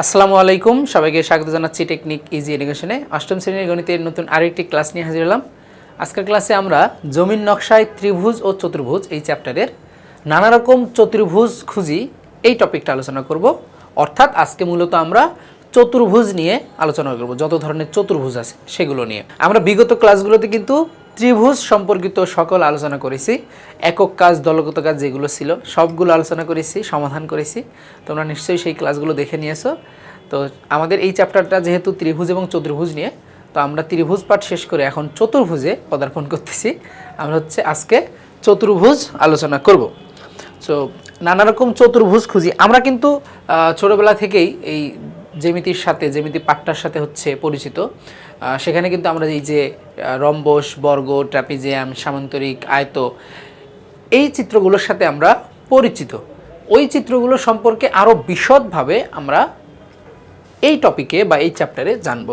আসসালামু আলাইকুম। সবাইকে স্বাগত জানাচ্ছি টেকনিক ইজি এডুকেশনে অষ্টম শ্রেণির গণিতের নতুন আরেকটি ক্লাস নিয়ে হাজির হলাম। আজকের ক্লাসে আমরা জমির নকশায় ত্রিভুজ ও চতুর্ভুজ এই চ্যাপ্টারের নানা রকম চতুর্ভুজ খুঁজি এই টপিকটা আলোচনা করব। অর্থাৎ আজকে মূলত আমরা চতুর্ভুজ নিয়ে আলোচনা করব, যত ধরনের চতুর্ভুজ আছে সেগুলো নিয়ে। আমরা বিগত ক্লাসগুলোতে কিন্তু ত্রিভুজ সম্পর্কিত সকল আলোচনা করেছি, একক কাজ, দলগত কাজ যেগুলো ছিল, সবগুলো আলোচনা করেছি, সমাধান করেছি। তোমরা নিশ্চয়ই সেই ক্লাসগুলো দেখে নিয়েছো। তো আমাদের এই চ্যাপ্টারটা যেহেতু ত্রিভুজ এবং চতুর্ভুজ নিয়ে, তো আমরা ত্রিভুজ পাঠ শেষ করে এখন চতুর্ভুজে পদার্পণ করতেছি। আমরা হচ্ছে আজকে চতুর্ভুজ আলোচনা করব। সো নানা রকম চতুর্ভুজ খুঁজি। আমরা কিন্তু ছোটবেলা থেকেই এই জ্যামিতির সাথে, জ্যামিতি পাঠটার সাথে হচ্ছে পরিচিত। সেখানে কিন্তু আমরা এই যে রম্বস, বর্গ, ট্রাপিজিয়াম, সামান্তরিক, আয়ত, এই চিত্রগুলোর সাথে আমরা পরিচিত। ওই চিত্রগুলো সম্পর্কে আরও বিশদভাবে আমরা এই টপিকে বা এই চ্যাপ্টারে জানব।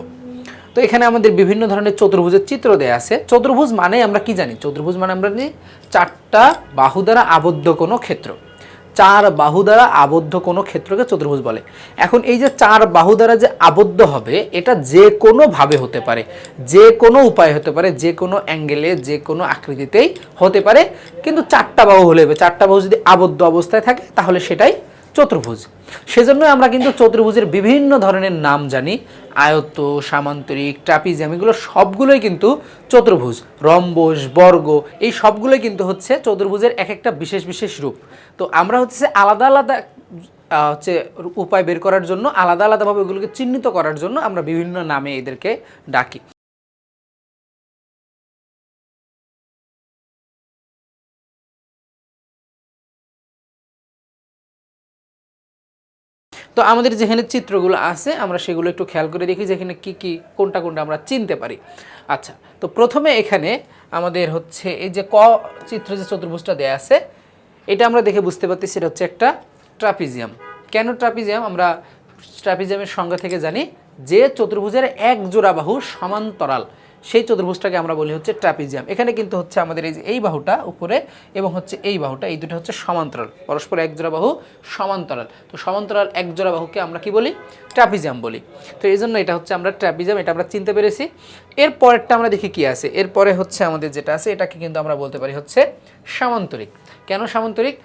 তো এখানে আমাদের বিভিন্ন ধরনের চতুর্ভুজের চিত্র দেয়া আছে। চতুর্ভুজ মানে আমরা কি জানি? চতুর্ভুজ মানে আমরা জানি চারটা বাহু দ্বারা আবদ্ধ কোনো ক্ষেত্র। চার বাহু দ্বারা আবদ্ধ কোনো ক্ষেত্রকে চতুর্ভুজ বলে। এখন এই যে চার বাহু দ্বারা যে আবদ্ধ হবে, এটা যে কোনোভাবে হতে পারে। যে কোনো উপায় হতে পারে, যে কোনো অ্যাঙ্গেলে, যে কোনো আকৃতিতেই হতে পারে। কিন্তু চারটা বাহু হলে হবে। চারটা বাহু যদি আবদ্ধ অবস্থায় থাকে, তাহলে সেটাই চতুর্ভুজ। সেজন্য আমরা কিন্তু চতুর্ভুজের বিভিন্ন ধরনের নাম জানি। আয়ত্ত, সামান্তরিক, ট্রাপিজিয়াম, এগুলো সবগুলোই কিন্তু চতুর্ভুজ। রম্বস, বর্গ, এই সবগুলোই কিন্তু হচ্ছে চতুর্ভুজের এক একটা বিশেষ বিশেষ রূপ। তো আমরা হচ্ছে আলাদা আলাদা হচ্ছে উপায় বের করার জন্য, আলাদা আলাদাভাবে ওগুলোকে চিহ্নিত করার জন্য আমরা বিভিন্ন নামে এদেরকে ডাকি। তো আমাদের যেখানে চিত্রগুলো আছে, আমরা সেগুলো একটু খেয়াল করে দেখি যেখানে কি কি, কোনটা কোনটা আমরা চিনতে পারি। আচ্ছা তো প্রথমে এখানে আমাদের হচ্ছে এই যে ক চিত্র যে চতুর্ভুজটা দেয়া আছে, এটা আমরা দেখে বুঝতে পারছি সেটা হচ্ছে একটা ট্রাপিজিয়াম। কেন ট্রাপিজিয়াম? আমরা ট্রাপিজিয়ামের সংজ্ঞা থেকে জানি যে চতুর্ভুজের এক জোড়া বাহু সমান্তরাল। সেই চতুর্ভুজটাকে আমরা বলি হচ্ছে ট্রাপিজিয়াম। এখানে কিন্তু হচ্ছে আমাদের এই যে এই বাহুটা উপরে এবং হচ্ছে এই বাহুটা, এই দুটো হচ্ছে সমান্তরাল। পরস্পর এক জোড়া বাহু, সমান্তরাল। তো সমান্তরাল এক জোড়া বাহুকে আমরা কি বলি? ট্রাপিজিয়াম বলি। তো এই জন্য এটা হচ্ছে আমরা ট্রাপিজিয়াম, এটা আমরা চিনতে পেরেছি। এর পরেরটা আমরা দেখি কি আছে। এরপরে হচ্ছে আমাদের যেটা আছে, এটাকে কিন্তু আমরা বলতে পারি হচ্ছে সামান্তরিক। কেন সামান্তরিক?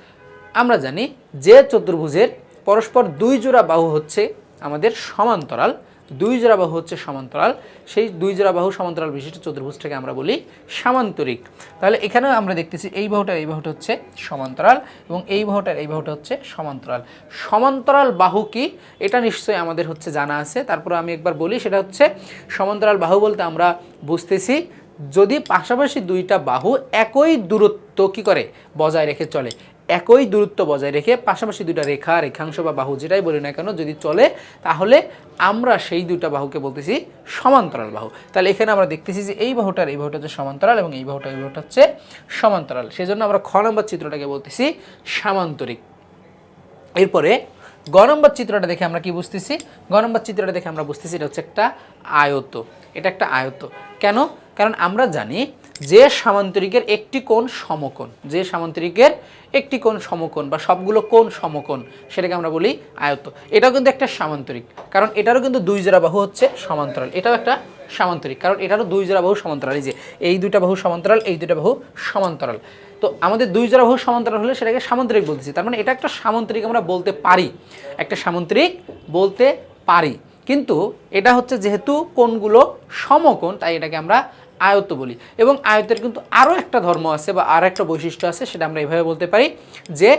আমরা জানি যে চতুর্ভুজের পরস্পর দুই জোড়া বাহু হচ্ছে আমাদের সমান্তরাল। দুই জোড়া বাহু হচ্ছে সমান্তরাল। সেই দুই জোড়া বাহু সমান্তরাল বিশিষ্ট চতুর্ভুজটাকে আমরা বলি সামান্তরিক। তাহলে এখানেও আমরা দেখতেছি এই বাহুটার এই বাহুটা হচ্ছে সমান্তরাল এবং এই বাহুটার, এই বাহুটা হচ্ছে সমান্তরাল। সমান্তরাল বাহু কি? এটা নিশ্চয়ই আমাদের হচ্ছে জানা আছে। তারপর আমি একবার বলি, সেটা হচ্ছে সমান্তরাল বাহু বলতে আমরা বুঝতেছি, যদি পাশাপাশি দুইটা বাহু একই দূরত্ব কি করে বজায় রেখে চলে? একই দূরত্ব বজায় রেখে পাশাপাশি দুইটা রেখা, রেখাংশ বা বাহু যেটাই বলি না কেন, যদি চলে, তাহলে আমরা সেই দুটা বাহুকে বলতেছি সমান্তরাল বাহু। তাহলে এখানে আমরা দেখতেছি যে এই বাহুটার, এই বাহুটা হচ্ছে সমান্তরাল এবং এই বাহুটা এই বাহুটা হচ্ছে সমান্তরাল। সেজন্য আমরা খ নম্বর চিত্রটাকে বলতেছি সামান্তরিক। এরপরে গ নম্বর চিত্রটা দেখে আমরা কি বুঝতেছি? গ নম্বর চিত্রটা দেখে আমরা বুঝতেছি এটা হচ্ছে একটা আয়ত এটা একটা আয়ত কেন? কারণ আমরা জানি যে সামান্তরিকের একটি কোণ সমকোণ, যে সামান্তরিকের একটি কোণ সমকোণ বা সবগুলো কোণ সমকোণ, সেটাকে আমরা বলি আয়ত্ত। এটাও কিন্তু একটা সামান্তরিক, কারণ এটারও কিন্তু দুই জোড়া বাহু হচ্ছে সমান্তরাল। এটাও একটা সামান্তরিক, কারণ এটারও দুই জোড়া বাহু সমান্তরাল। এই যে, এই দুইটা বাহু সমান্তরাল, এই দুইটা বাহু সমান্তরাল। তো আমাদের দুই জোড়া বাহু সমান্তরাল হলে সেটাকে সামান্তরিক বলতেছি। তার মানে এটা একটা সামান্তরিক আমরা বলতে পারি। একটা সামান্তরিক বলতে পারি। কিন্তু এটা হচ্ছে যেহেতু কোণগুলো সমকোণ, তাই এটাকে আমরা আয়ত্ত বলি। এবং আয়তের কিন্তু আরও একটা ধর্ম আছে বা আর একটা বৈশিষ্ট্য আছে, সেটা আমরা এভাবে বলতে পারি যে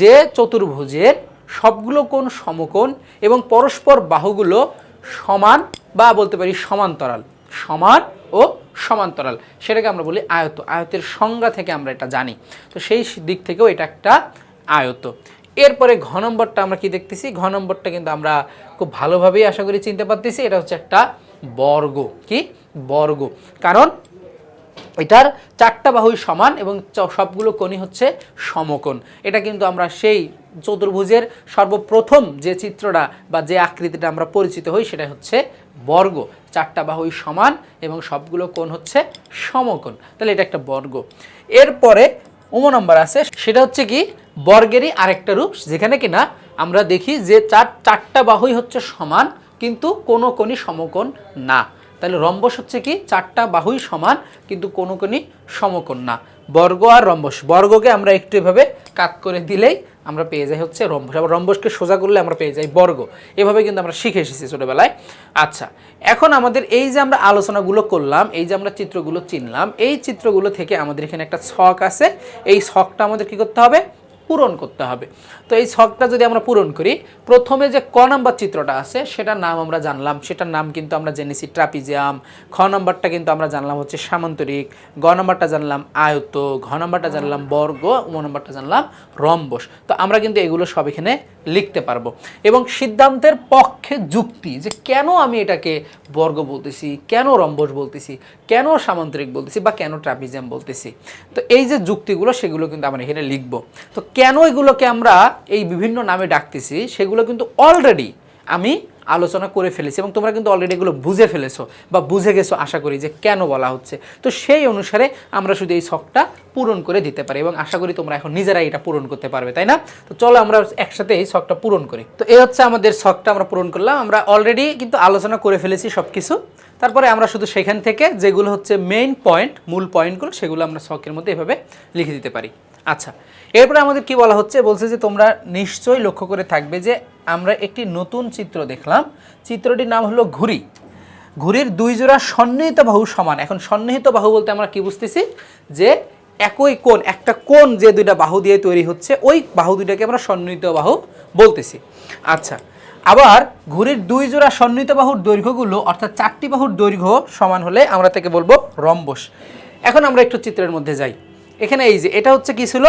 যে চতুর্ভুজের সবগুলো কোণ সমকোণ এবং পরস্পর বাহুগুলো সমান বা বলতে পারি সমান্তরাল, সমান ও সমান্তরাল। সেটাকে আমরা বলি আয়ত আয়তের সংজ্ঞা থেকে আমরা এটা জানি। তো সেই দিক থেকেও এটা একটা আয়ত এরপরে ঘ নম্বরটা আমরা কি দেখতেছি? ঘ নম্বরটা কিন্তু আমরা খুব ভালোভাবেই আশা করি চিনতে পারতেছি। এটা হচ্ছে একটা বর্গ। কি? বর্গ। কারণ এটার চারটা বাহুই সমান এবং সবগুলো কোণই হচ্ছে সমকোণ। এটা কিন্তু আমরা সেই চতুর্ভুজের সর্বপ্রথম যে চিত্রটা বা যে আকৃতিটা আমরা পরিচিত হই সেটা হচ্ছে বর্গ। চারটা বাহুই সমান এবং সবগুলো কোণ হচ্ছে সমকোণ। তাহলে এটা একটা বর্গ। এরপরে উম নম্বর আছে সেটা হচ্ছে কি? বর্গেরই আরেকটা রূপ যেখানে কিনা আমরা দেখি যে চার চারটা বাহুই হচ্ছে সমান কিন্তু কোনো কোণই সমকোণ না। তাহলে রম্বস হচ্ছে কি? চারটা বাহুই সমান, কিন্তু কোনো কোণই সমকোণ না। বর্গ আর রম্বস। বর্গকে আমরা একটু এভাবে কাত করে দিলেই আমরা পেয়ে যাই হচ্ছে রম্বস। আবার রম্বসকে সোজা করলে আমরা পেয়ে যাই বর্গ। এভাবে কিন্তু আমরা শিখে এসেছি ছোটোবেলায়। আচ্ছা এখন আমাদের এই যে আমরা আলোচনাগুলো করলাম, এই যে আমরা চিত্রগুলো চিনলাম, এই চিত্রগুলো থেকে আমাদের এখানে একটা ছক আছে। এই ছকটা আমাদের কি করতে হবে? পূরণ করতে হবে। তো এই ছকটা যদি আমরা পূরণ করি, প্রথমে যে ক নাম্বার চিত্রটা আছে, সেটার নাম আমরা জানলাম। সেটার নাম কিন্তু আমরা জেনেছি ট্রাপিজিয়াম। খ নাম্বারটা কিন্তু আমরা জানলাম হচ্ছে সামান্তরিক। গ নাম্বারটা জানলাম আয়ত। ঘ নাম্বারটা জানলাম বর্গ। ও নাম্বারটা জানলাম রম্বস। তো আমরা কিন্তু এগুলো সব এখানে লিখতে পারব। এবং সিদ্ধান্তের পক্ষে যুক্তি, যে কেন আমি এটাকে বর্গ বলতেছি, কেন রম্বস বলতেছি, কেন সামান্তরিক বলতেছি বা কেন ট্রাপিজিয়াম বলতেছি। তো এই যে যুক্তিগুলো, সেগুলো কিন্তু আমরা এখানে লিখব। তো কেন এগুলোকে আমরা এই বিভিন্ন নামে ডাকতেছি, সেগুলো কিন্তু অলরেডি আমি আলোচনা করে ফেলেছি এবং তোমরা কিন্তু অলরেডি এগুলো বুঝে ফেলেছো বা বুঝে গেছো, আশা করি যে কেন বলা হচ্ছে। তো সেই অনুসারে আমরা শুধু এই শখটা পূরণ করে দিতে পারি এবং আশা করি তোমরা এখন নিজেরাই এটা পূরণ করতে পারবে, তাই না? তো চলো আমরা একসাথে এই শখটা পূরণ করি। তো এই হচ্ছে আমাদের শখটা আমরা পূরণ করলাম। আমরা অলরেডি কিন্তু আলোচনা করে ফেলেছি সব কিছু তারপরে আমরা শুধু সেখান থেকে যেগুলো হচ্ছে মেইন পয়েন্ট মূল পয়েন্টগুলো সেগুলো আমরা শখের মধ্যে এভাবে লিখে দিতে পারি। আচ্ছা এরপরে আমাদের কি বলা হচ্ছে? বলছে যে তোমরা নিশ্চয়ই লক্ষ্য করে থাকবে যে আমরা একটি নতুন চিত্র দেখলাম। চিত্রটির নাম হলো ঘুড়ি। ঘুড়ির দুই জোড়া সন্নিহিত বাহু সমান। এখন সন্নিহিত বাহু বলতে আমরা কি বুঝতেছি? যে একই কোণ, একটা কোণ যে দুইটা বাহু দিয়ে তৈরি হচ্ছে, ওই বাহু দুইটাকে আমরা সন্নিহিত বাহু বলতেছি। আচ্ছা আবার ঘুড়ির দুই জোড়া সন্নিহিত বাহুর দৈর্ঘ্যগুলো, অর্থাৎ চারটি বাহুর দৈর্ঘ্য সমান হলে আমরা তাকে বলব রম্বস। এখন আমরা একটু চিত্রের মধ্যে যাই। এখানে এই যে, এটা হচ্ছে কি ছিল?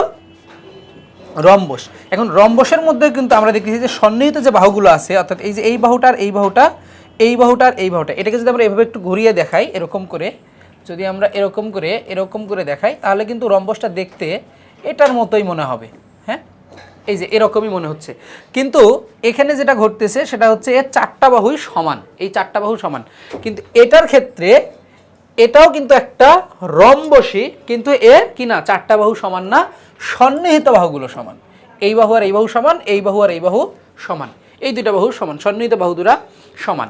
রম্বস। এখন রম্বসের মধ্যে কিন্তু আমরা দেখতেছি যে সন্নিহিত যে বাহুগুলো আছে, অর্থাৎ এই যে এই বাহুটার এই বাহুটা, এই বাহুটার এই বাহুটা, এটাকে যদি আমরা এভাবে একটু ঘুরিয়ে দেখাই এরকম করে, যদি আমরা এরকম করে এরকম করে দেখাই, তাহলে কিন্তু রম্বসটা দেখতে এটার মতোই মনে হবে। হ্যাঁ? এই যে এরকমই মনে হচ্ছে। কিন্তু এখানে যেটা ঘটতেছে, সেটা হচ্ছে এর চারটা বাহুই সমান। এই চারটা বাহু সমান। কিন্তু এটার ক্ষেত্রে এটাও কিন্তু একটা রম্বসই কিন্তু এর কি না, চারটা বাহু সমান না, সন্নিহিত বাহুগুলো সমান। এই বাহু আর এই বাহু সমান, এই বাহু আর এই বাহু সমান। এই দুইটা বাহু সমান, সন্নিহিত বাহু দুরা সমান।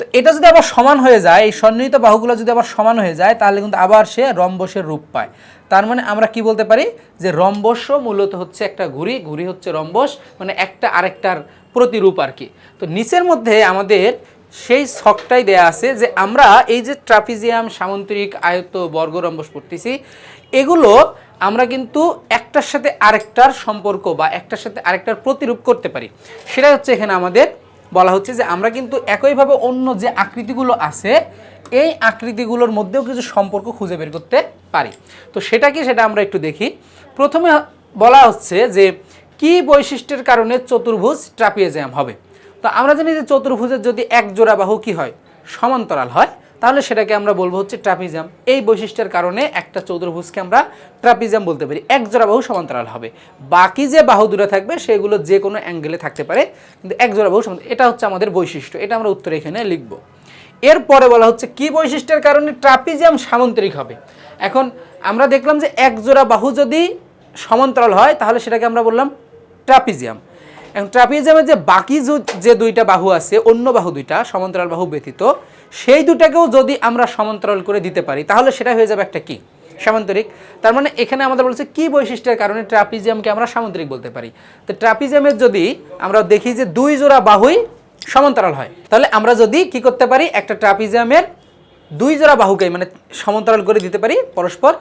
তো এটা যদি আবার সমান হয়ে যায়, এই সন্নিহিত বাহুগুলো যদি আবার সমান হয়ে যায়, তাহলে কিন্তু আবার সে রম্বসের রূপ পায়। তার মানে আমরা কি বলতে পারি? যে রম্বসও মূলত হচ্ছে একটা ঘুড়ি ঘুড়ি হচ্ছে রম্বস মানে একটা আরেকটার প্রতিরূপ আর কি। তো নিচের মধ্যে আমাদের সেই ছকটাই দেয়া আছে যে আমরা এই যে ট্রাপিজিয়াম সামন্তরিক আয়ত্ত বর্গ রম্বস পড়তেছি, এগুলো আমরা কিন্তু একটার সাথে আরেকটার সম্পর্ক বা একটার সাথে আরেকটার প্রতিরূপ করতে পারি। সেটা হচ্ছে এখানে আমাদের বলা হচ্ছে যে আমরা কিন্তু একইভাবে অন্য যে আকৃতিগুলো আছে, এই আকৃতিগুলোর মধ্যেও কিছু সম্পর্ক খুঁজে বের করতে পারি। তো সেটা কি সেটা আমরা একটু দেখি। প্রথমে বলা হচ্ছে যে কি বৈশিষ্ট্যের কারণে চতুর্ভুজ ট্রাপিজিয়াম হবে? তো আমরা জানি যে চতুর্ভুজের যদি এক জোড়া বাহু কি হয়? সমান্তরাল হয়। তাহলে সেটাকে আমরা বলব হচ্ছে ট্রাপিজাম এই বৈশিষ্ট্যের কারণে একটা চতুর্ভুজকে আমরা ট্রাপিজাম বলতে পারি। এক জোড়া বাহু সমান্তরাল হবে। বাকি যে বাহু দূরে থাকবে, সেগুলো যে কোনো অ্যাঙ্গেলে থাকতে পারে, কিন্তু এক জোড়া বাহু সমান্তরাল। এটা হচ্ছে আমাদের বৈশিষ্ট্য। এটা আমরা উত্তরে এখানে লিখব। এরপরে বলা হচ্ছে কি বৈশিষ্ট্যের কারণে ট্রাপিজিয়াম সামান্তরিক হবে? এখন আমরা দেখলাম যে এক জোড়া বাহু যদি সমান্তরাল হয়, তাহলে সেটাকে আমরা বললাম ট্রাপিজিয়াম। এখন ট্রাপিজিয়ামের যে বাকি যে দুইটা বাহু আছে, অন্য বাহু দুইটা, সমান্তরাল বাহু ব্যতীত, সেই দুটাকেও যদি আমরা সমান্তরাল করে দিতে পারি, তাহলে সেটা হয়ে যাবে একটা কি? সামান্তরিক। তার মানে এখানে আমাদের বলছে কি বৈশিষ্ট্যের কারণে ট্রাপিজিয়ামকে আমরা সামান্তরিক বলতে পারি। তো ট্রাপিজিয়ামের যদি আমরা দেখি যে দুই জোড়া বাহুই সমান্তরাল হয়, তাহলে আমরা যদি কি করতে পারি? একটা ট্রাপিজিয়ামের দুই জোড়া বাহুকে মানে সমান্তরাল করে দিতে পারি পরস্পর,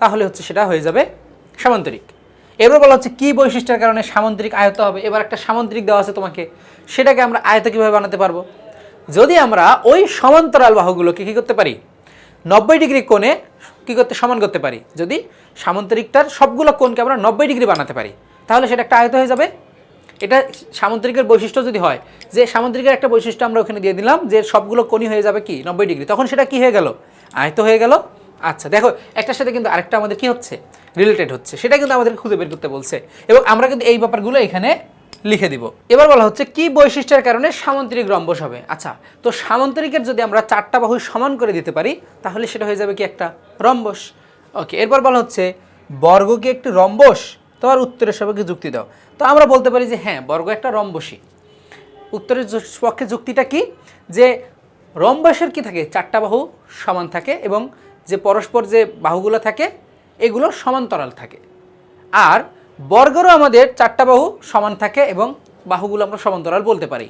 তাহলে হচ্ছে সেটা হয়ে যাবে সামান্তরিক। এবার বলা হচ্ছে কি বৈশিষ্ট্যের কারণে সামুদ্রিক আয়ত হবে? এবার একটা সামুদ্রিক দেওয়া আছে তোমাকে। সেটাকে আমরা আয়ত কীভাবে বানাতে পারব? যদি আমরা ওই সমান্তরাল বাহুগুলোকে কী করতে পারি? নব্বই ডিগ্রি কোণে কী করতে, সমান করতে পারি? যদি সামুদ্রিকটার সবগুলো কোণকে আমরা নব্বই ডিগ্রি বানাতে পারি, তাহলে সেটা একটা আয়ত হয়ে যাবে। এটা সামুদ্রিকের বৈশিষ্ট্য যদি হয়, যে সামুদ্রিকের একটা বৈশিষ্ট্য আমরা ওখানে দিয়ে দিলাম, যে সবগুলো কোণই হয়ে যাবে কি? নব্বই ডিগ্রি। তখন সেটা কি হয়ে গেল? আয়ত হয়ে গেল। আচ্ছা দেখো, একটার সাথে কিন্তু আরেকটা আমাদের কি হচ্ছে? রিলেটেড হচ্ছে। সেটা কিন্তু আমাদের খুঁজে বের করতে বলছে। এবং আমরা কিন্তু এই ব্যাপারগুলো এখানে লিখে দিব। এবার বলা হচ্ছে কি বৈশিষ্ট্যের কারণে সামন্তরিক রম্বস হবে? আচ্ছা তো সামন্তরিকের যদি আমরা চারটা বাহু সমান করে দিতে পারি, তাহলে সেটা হয়ে যাবে কি একটা রম্বস? ওকে এরপর বলা হচ্ছে বর্গ কি একটি রম্বস, তোমার উত্তরের সাপেক্ষে যুক্তি দাও। তো আমরা বলতে পারি যে হ্যাঁ বর্গ একটা রম্বসী উত্তরের পক্ষে যুক্তিটা কি? যে রম্বসের কি থাকে? চারটা বাহু সমান থাকে এবং যে পরস্পর যে বাহুগুলো থাকে, এগুলো সমান্তরাল থাকে। আর বর্গেরও আমাদের চারটা বাহু সমান থাকে এবং বাহুগুলো আমরা সমান্তরাল বলতে পারি।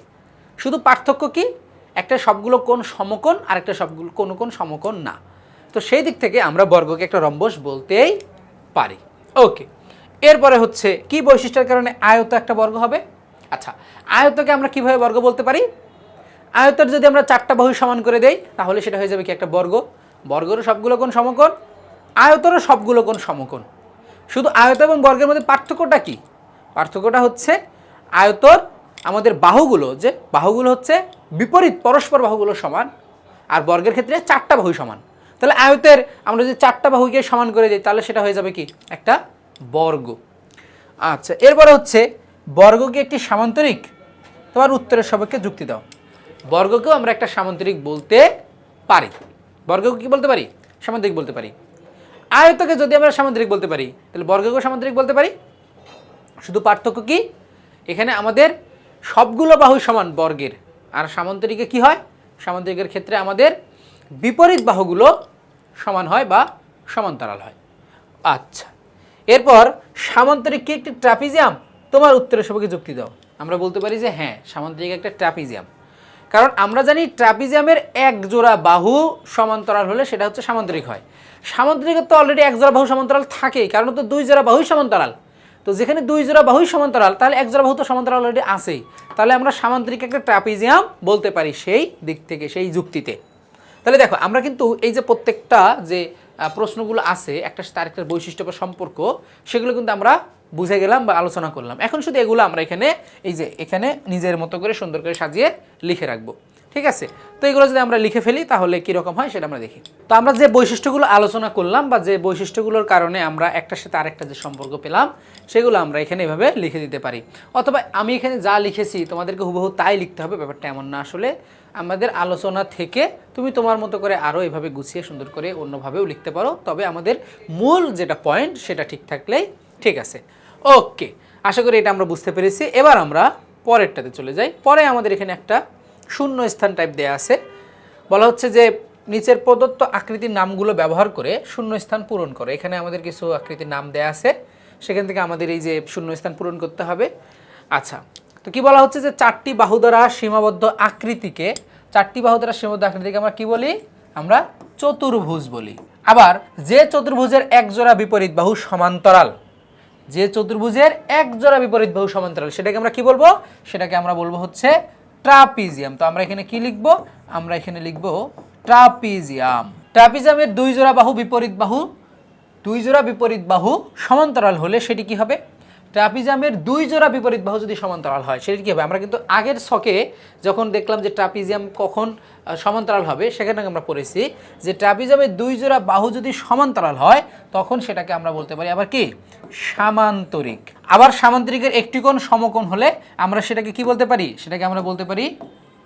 শুধু পার্থক্য কি? একটা সবগুলো কোন সমকোণ, আর একটা সবগুলো কোন কোন সমকোণ না। তো সেই দিক থেকে আমরা বর্গকে একটা রম্বস বলতেই পারি। ওকে, এরপরে হচ্ছে, কি বৈশিষ্ট্যের কারণে আয়ত একটা বর্গ হবে? আচ্ছা আয়তকে আমরা কীভাবে বর্গ বলতে পারি? আয়তের যদি আমরা চারটা বাহু সমান করে দেই, তাহলে সেটা হয়ে যাবে কি একটা বর্গ? বর্গেরও সবগুলো কোন সমকোণ আয়তরও সবগুলো কোন সমকোণ। শুধু আয়ত এবং বর্গের মধ্যে পার্থক্যটা কি? পার্থক্যটা হচ্ছে আয়তর আমাদের বাহুগুলো, যে বাহুগুলো হচ্ছে বিপরীত পরস্পর বাহুগুলো সমান, আর বর্গের ক্ষেত্রে চারটা বাহু সমান। তাহলে আয়তের আমরা যদি চারটা বাহুকে সমান করে দিই, তাহলে সেটা হয়ে যাবে কি? একটা বর্গ। আচ্ছা এরপরে হচ্ছে বর্গকে একটি সামান্তরিক, তোমার উত্তরের সবাইকে যুক্তি দাও। বর্গকেও আমরা একটা সামান্তরিক বলতে পারি। বর্গকে কি বলতে পারি? সামান্তরিক বলতে পারি। আয়তকে যদি আমরা সামান্তরিক বলতে পারি, তাহলে বর্গকেও সামান্তরিক বলতে পারি? শুধু পার্থক্য কি? এখানে আমাদের সবগুলো বাহু সমান বর্গের। আর সামান্তরিকে কি হয়? সামান্তরিকের ক্ষেত্রে আমাদের বিপরীত বাহুগুলো সমান হয় বা সমান্তরাল হয়। আচ্ছা এরপর সামান্তরিক কি একটি ট্রাপিজিয়াম? তোমার উত্তরের সবাইকে যুক্তি দাও। আমরা বলতে পারি যে হ্যাঁ সামান্তরিক একটা ট্রাপিজিয়াম। কারণ আমরা জানি ট্রাপিজিয়ামের এক জোড়া বাহু সমান্তরাল হলে সেটা হচ্ছে সামান্তরিক হয়। সামান্তরিকের তো অলরেডি এক জোড়া বাহু সমান্তরাল থাকেই, কারণ তো দুই জোড়া বাহুই সমান্তরাল। তো যেখানে দুই জোড়া বাহুই সমান্তরাল, তাহলে এক জোড়া বাহু তো সমান্তরাল অলরেডি আছেই। তাহলে আমরা সামান্তরিক একটা ট্রাপিজিয়াম বলতে পারি সেই দিক থেকে, সেই যুক্তিতে। তাহলে দেখো, আমরা কিন্তু এই যে প্রত্যেকটা যে প্রশ্নগুলো আছে, একটা তার একটা বৈশিষ্ট্য বা সম্পর্ক, সেগুলো কিন্তু আমরা বুঝে গেলাম বা আলোচনা করলাম। এখন শুধু এগুলো আমরা এখানে, এই যে এখানে নিজের মতো করে সুন্দর করে সাজিয়ে লিখে রাখব। ঠিক আছে? তো এগুলো যদি আমরা লিখে ফেলি, তাহলে কীরকম হয় সেটা আমরা দেখি। তো আমরা যে বৈশিষ্ট্যগুলো আলোচনা করলাম বা যে বৈশিষ্ট্যগুলোর কারণে আমরা একটার সাথে আরেকটা যে সম্পর্ক পেলাম, সেগুলো আমরা এখানে এভাবে লিখে দিতে পারি। অথবা আমি এখানে যা লিখেছি, তোমাদেরকে হুবহু তাই লিখতে হবে, ব্যাপারটা এমন না আসলে। আমাদের আলোচনা থেকে তুমি তোমার মতো করে আরও এভাবে গুছিয়ে সুন্দর করে অন্যভাবেও লিখতে পারো। তবে আমাদের মূল যেটা পয়েন্ট সেটা ঠিক থাকলেই ঠিক আছে। ওকে আশা করি এটা আমরা বুঝতে পেরেছি। এবার আমরা পরেরটাতে চলে যাই। পরে আমাদের এখানে একটা শূন্য স্থান টাইপ দেয়া আছে। বলা হচ্ছে যে নিচের প্রদত্ত আকৃতির নামগুলো ব্যবহার করে শূন্য স্থান পূরণ করে। এখানে আমাদের কিছু আকৃতির নাম দেয়া আছে। সেখান থেকে আমাদের এই যে শূন্য স্থান পূরণ করতে হবে। আচ্ছা তো কি বলা হচ্ছে যে চারটি বাহু দ্বারা সীমাবদ্ধ আকৃতিকে, চারটি বাহু দ্বারা সীমাবদ্ধ আকৃতিকে আমরা কি বলি? আমরা চতুর্ভুজ বলি। আবার যে চতুর্ভুজের এক জোড়া বিপরীত বাহু সমান্তরাল, যে চতুর্ভুজের এক জোড়া বিপরীত বাহু সমান্তরাল, সেটাকে আমরা কি বলব? সেটাকে আমরা বলব হচ্ছে ট্রাপিজিয়াম। তো আমরা এখানে কি লিখব? আমরা এখানে লিখব ট্রাপিজিয়াম। ট্রাপিজিয়ামের দুই জোড়া বাহু বিপরীত বাহু, দুই জোড়া বিপরীত বাহু সমান্তরাল হলে সেটি কি হবে? ট্রাপিজামের দুই জোড়া বিপরীত বাহু যদি সমান্তরাল হয়, সেটি কি হবে? আমরা কিন্তু আগের ছকে যখন দেখলাম যে ট্রাপিজিয়াম কখন সমান্তরাল হবে, সেখানে আমরা পড়েছি যে ট্রাপিজামের দুই জোড়া বাহু যদি সমান্তরাল হয়, তখন সেটাকে আমরা বলতে পারি আবার কি? সামান্তরিক। আবার সামান্তরিকের একটি কোণ সমকোণ হলে আমরা সেটাকে কি বলতে পারি? সেটাকে আমরা বলতে পারি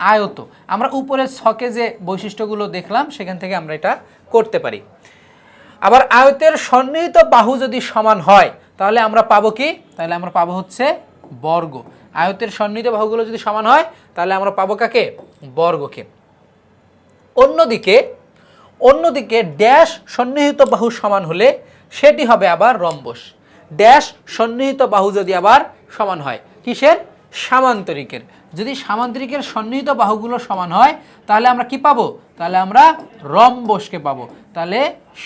আয়ত। আমরা উপরের ছকে যে বৈশিষ্ট্যগুলো দেখলাম, সেখান থেকে আমরা এটা করতে পারি। আবার আয়তের সন্নিহিত বাহু যদি সমান হয় তাহলে আমরা পাবো কি? তাহলে আমরা পাবো হচ্ছে বর্গ। আয়তের সন্নিহিত বাহুগুলো যদি সমান হয়, তাহলে আমরা পাবো কাকে? বর্গকে। অন্যদিকে অন্যদিকে ড্যাশ সন্নিহিত বাহু সমান হলে সেটি হবে আবার রম্বস। ড্যাশ সন্নিহিত বাহু যদি আবার সমান হয়, কিসের? সামান্তরিকের। যদি সামান্তরিকের সন্নিহিত বাহুগুলো সমান হয়, তাহলে আমরা কি পাবো? তাহলে আমরা রম্বসকে পাবো। তাহলে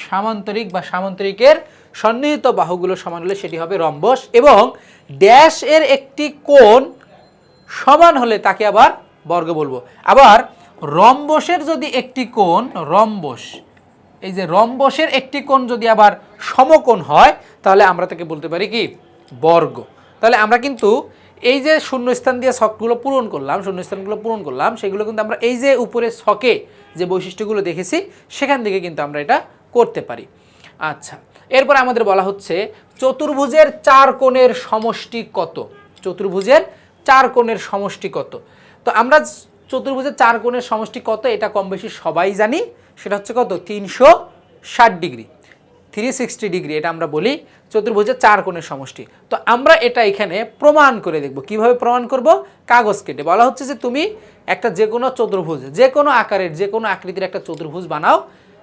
সামান্তরিক বা সামান্তরিকের সন্নিহিত বাহুগুলো সমান হলে সেটি হবে রম্বস এবং ড্যাশ এর একটি কোণ সমান হলে তাকে আবার বর্গ বলব। আবার রম্বসের যদি একটি কোণ, রম্বস, এই যে রম্বসের একটি কোণ যদি আবার সমকোণ হয়, তাহলে আমরা তাকে বলতে পারি কি? বর্গ। তাহলে আমরা কিন্তু এই যে শূন্যস্থান দিয়ে ছকগুলো পূরণ করলাম, শূন্যস্থানগুলো পূরণ করলাম, সেগুলো কিন্তু আমরা এই যে উপরে ছকে যে বৈশিষ্ট্যগুলো দেখেছি, সেখান থেকে কিন্তু আমরা এটা করতে পারি। আচ্ছা এরপর আমাদের বলা হচ্ছে চতুর্ভুজের চার কোণের সমষ্টি কত? চতুর্ভুজের চার কোণের সমষ্টি কত? তো আমরা চতুর্ভুজের চার কোণের সমষ্টি কত এটা কম বেশি সবাই জানি, সেটা হচ্ছে কত? তিনশো ষাট ডিগ্রি। থ্রি সিক্সটি ডিগ্রি, এটা আমরা বলি চতুর্ভুজের চার কোণের সমষ্টি। তো আমরা এটা এখানে প্রমাণ করে দেখব, কীভাবে প্রমাণ করব? কাগজ কেটে। বলা হচ্ছে যে তুমি একটা যে কোনো চতুর্ভুজ যে কোনো আকারের যে কোনো আকৃতির একটা চতুর্ভুজ বানাও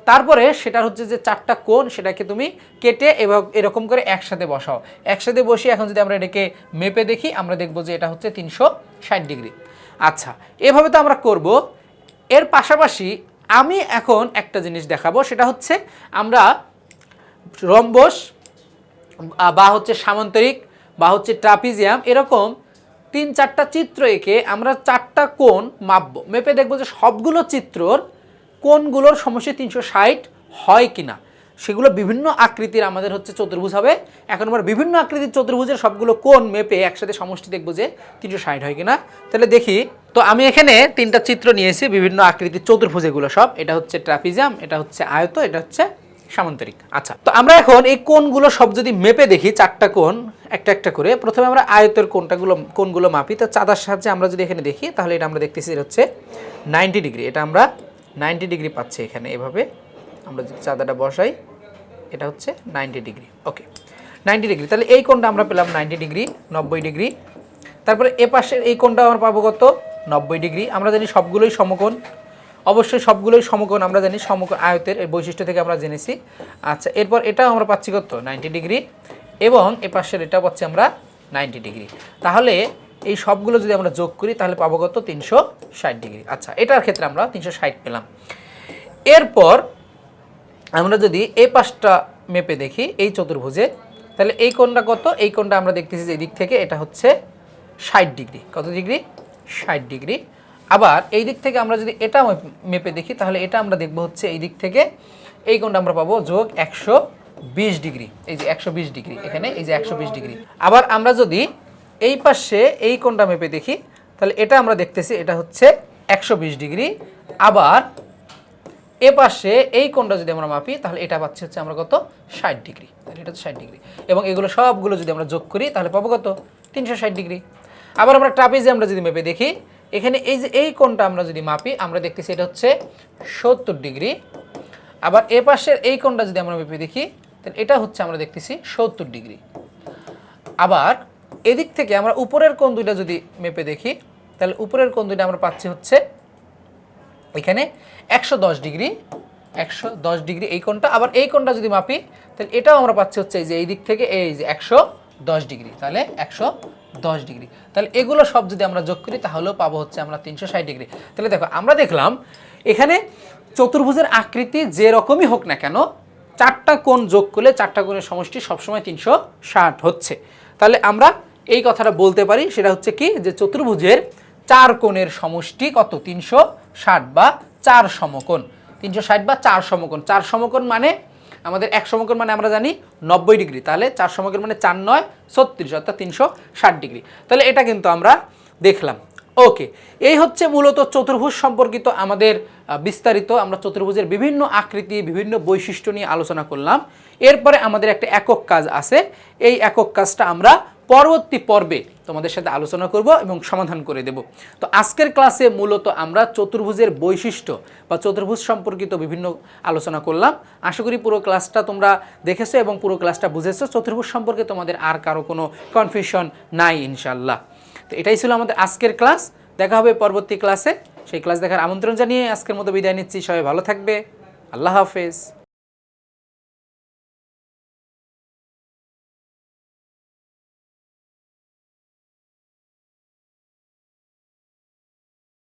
তারপরে সেটা হচ্ছে যে চারটা কোণ সেটাকে তুমি কেটে এবং এরকম করে একসাথে বসাও। একসাথে বসিয়ে এখন যদি আমরা এটাকে মেপে দেখি, আমরা দেখব যে এটা হচ্ছে তিনশো ষাট ডিগ্রি। আচ্ছা এভাবে তো আমরা করব। এর পাশাপাশি আমি এখন একটা জিনিস দেখাবো, সেটা হচ্ছে আমরা রম্বস বা হচ্ছে সামান্তরিক, বা হচ্ছে ট্রাপিজিয়াম, এরকম তিন চারটা চিত্র এঁকে আমরা চারটা কোণ মাপবো। মেপে দেখব যে সবগুলো চিত্রর কোণগুলোর সমষ্টি তিনশো ষাট হয় কিনা? সেগুলো বিভিন্ন আকৃতির আমাদের হচ্ছে চতুর্ভুজ হবে। এখন আমরা বিভিন্ন আকৃতির চতুর্ভুজের সবগুলো কোন মেপে একসাথে সমষ্টি দেখব যে তিনশো ষাট হয় কিনা। তাহলে দেখি, তো আমি এখানে তিনটা চিত্র নিয়েছি, বিভিন্ন আকৃতির চতুর্ভুজ এগুলো সব। এটা হচ্ছে ট্রাপিজাম এটা হচ্ছে আয়ত, এটা হচ্ছে সামান্তরিক। আচ্ছা তো আমরা এখন এই কোনগুলো সব যদি মেপে দেখি, চারটা কোন একটা একটা করে, প্রথমে আমরা আয়তের কোনটাগুলো কোনগুলো মাপি। তো চাঁদার সাহায্যে আমরা যদি এখানে দেখি, তাহলে এটা আমরা দেখতেছি হচ্ছে নাইনটি ডিগ্রি। এটা আমরা নাইনটি ডিগ্রি পাচ্ছি এখানে এভাবে। আমরা যদি চাঁদাটা বসাই, এটা হচ্ছে ninety degree. Okay, ninety degree. তাহলে এই কোণটা আমরা পেলাম নাইনটি ডিগ্রি, নব্বই ডিগ্রি। তারপরে এ পাশের এই কোণটা আমরা পাবো কত? নব্বই ডিগ্রি। আমরা জানি সবগুলোই সমকোণ। অবশ্যই সবগুলোই সমকোণ আমরা জানি, সমকোণ আয়তের এই বৈশিষ্ট্য থেকে আমরা জেনেছি। আচ্ছা এরপর এটাও আমরা পাচ্ছি কত? Ninety degree. এবং এ পাশের এটাও পাচ্ছি আমরা নাইনটি ডিগ্রি। তাহলে এই সবগুলো যদি আমরা যোগ করি, তাহলে পাবো কত? তিনশো ষাট ডিগ্রি। আচ্ছা এটার ক্ষেত্রে আমরা তিনশো ষাট পেলাম। এরপর আমরা যদি এই পাশটা মেপে দেখি, এই চতুর্ভুজে, তাহলে এই কোণটা কত? এই কোণটা আমরা দেখতেছি যে দিক থেকে এটা হচ্ছে ষাট ডিগ্রি। কত ডিগ্রি? ষাট ডিগ্রি। আবার এই দিক থেকে আমরা যদি এটা মেপে দেখি, তাহলে এটা আমরা দেখব হচ্ছে এই দিক থেকে, এই কোণটা আমরা পাবো যোগ একশো বিশ ডিগ্রি। এই যে একশো বিশ ডিগ্রি, এখানে এই যে একশো বিশ ডিগ্রি। আবার আমরা যদি এই পাশে এই কোণটা মেপে দেখি। তাহলে এটা আমরা দেখতেছি, এটা হচ্ছে একশো বিশ ডিগ্রি। আবার এ পাশে এই কোণটা যদি আমরা মাপি, তাহলে এটা পাচ্ছি হচ্ছে আমরা কত? ষাট ডিগ্রি। তাহলে এটা হচ্ছে ষাট ডিগ্রি। এবং এগুলো সবগুলো যদি আমরা যোগ করি, তাহলে পাবো কত? তিনশো ষাট ডিগ্রি। আবার আমরা ট্রাপিজে আমরা যদি মেপে দেখি, এখানে এই যে এই কোণটা আমরা যদি মাপি, আমরা দেখতেছি এটা হচ্ছে সত্তর ডিগ্রি। আবার এ পাশের এই কোণটা যদি আমরা মেপে দেখি, তাহলে এটা হচ্ছে আমরা দেখতেছি সত্তর ডিগ্রি। আবার এদিক থেকে আমরা উপরের কোণ দুইটা যদি মেপে দেখি, তাহলে উপরের কোণ দুইটা আমরা পাচ্ছি হচ্ছে এখানে একশো দশ ডিগ্রি, একশো দশ ডিগ্রি এই কোণটা। আবার এই কোণটা যদি মাপি, তাহলে এটাও আমরা পাচ্ছি হচ্ছে এই যে এই দিক থেকে এই যে একশো দশ ডিগ্রি, তাহলে একশো দশ ডিগ্রি। তাহলে এগুলো সব যদি আমরা যোগ করি, তাহলেও পাবো হচ্ছে আমরা তিনশো ষাট ডিগ্রি। তাহলে দেখো, আমরা দেখলাম এখানে চতুর্ভুজের আকৃতি যে রকমই হোক না কেন, চারটা কোণ যোগ করলে চারটা কোণের সমষ্টি সবসময় তিনশো ষাট হচ্ছে। তাহলে আমরা এই কথাটা বলতে পারি, সেটা হচ্ছে কি, যে চতুর্ভুজের চার কোণের সমষ্টি কত? তিনশো ষাট বা চার সমকোণ। তিনশো ষাট বা চার সমকোণ। চার সমকোণ মানে আমাদের এক সমকোণ মানে আমরা জানি নব্বই ডিগ্রি। তাহলে চার সমকোণ মানে চার নয়, ছত্রিশ, অর্থাৎ তিনশো ষাট ডিগ্রি। তাহলে এটা কিন্তু আমরা দেখলাম। ওকে, এই হচ্ছে মূলত চতুর্ভুজ সম্পর্কিত আমাদের বিস্তারিত। আমরা চতুর্ভুজের বিভিন্ন আকৃতি, বিভিন্ন বৈশিষ্ট্য নিয়ে আলোচনা করলাম। এরপরে আমাদের একটা একক কাজ আছে। এই একক কাজটা আমরা পরবর্তী পর্বে তোমাদের সাথে আলোচনা করব এবং সমাধান করে দেব। তো আজকের ক্লাসে মূলত আমরা চতুর্ভুজের বৈশিষ্ট্য বা চতুর্ভুজ সম্পর্কিত বিভিন্ন আলোচনা করলাম। আশা করি পুরো ক্লাসটা তোমরা দেখেছ এবং পুরো ক্লাসটা বুঝেছ। চতুর্ভুজ সম্পর্কে তোমাদের আর কারও কোনো কনফিউশন নাই ইনশাল্লাহ তো এটাই ছিল আমাদের আজকের ক্লাস। দেখা হবে পরবর্তী ক্লাসে। সেই ক্লাস দেখার আমন্ত্রণ জানিয়ে আজকের মতো বিদায় নিচ্ছি। সবাই ভালো থাকবে। আল্লাহ হাফেজ।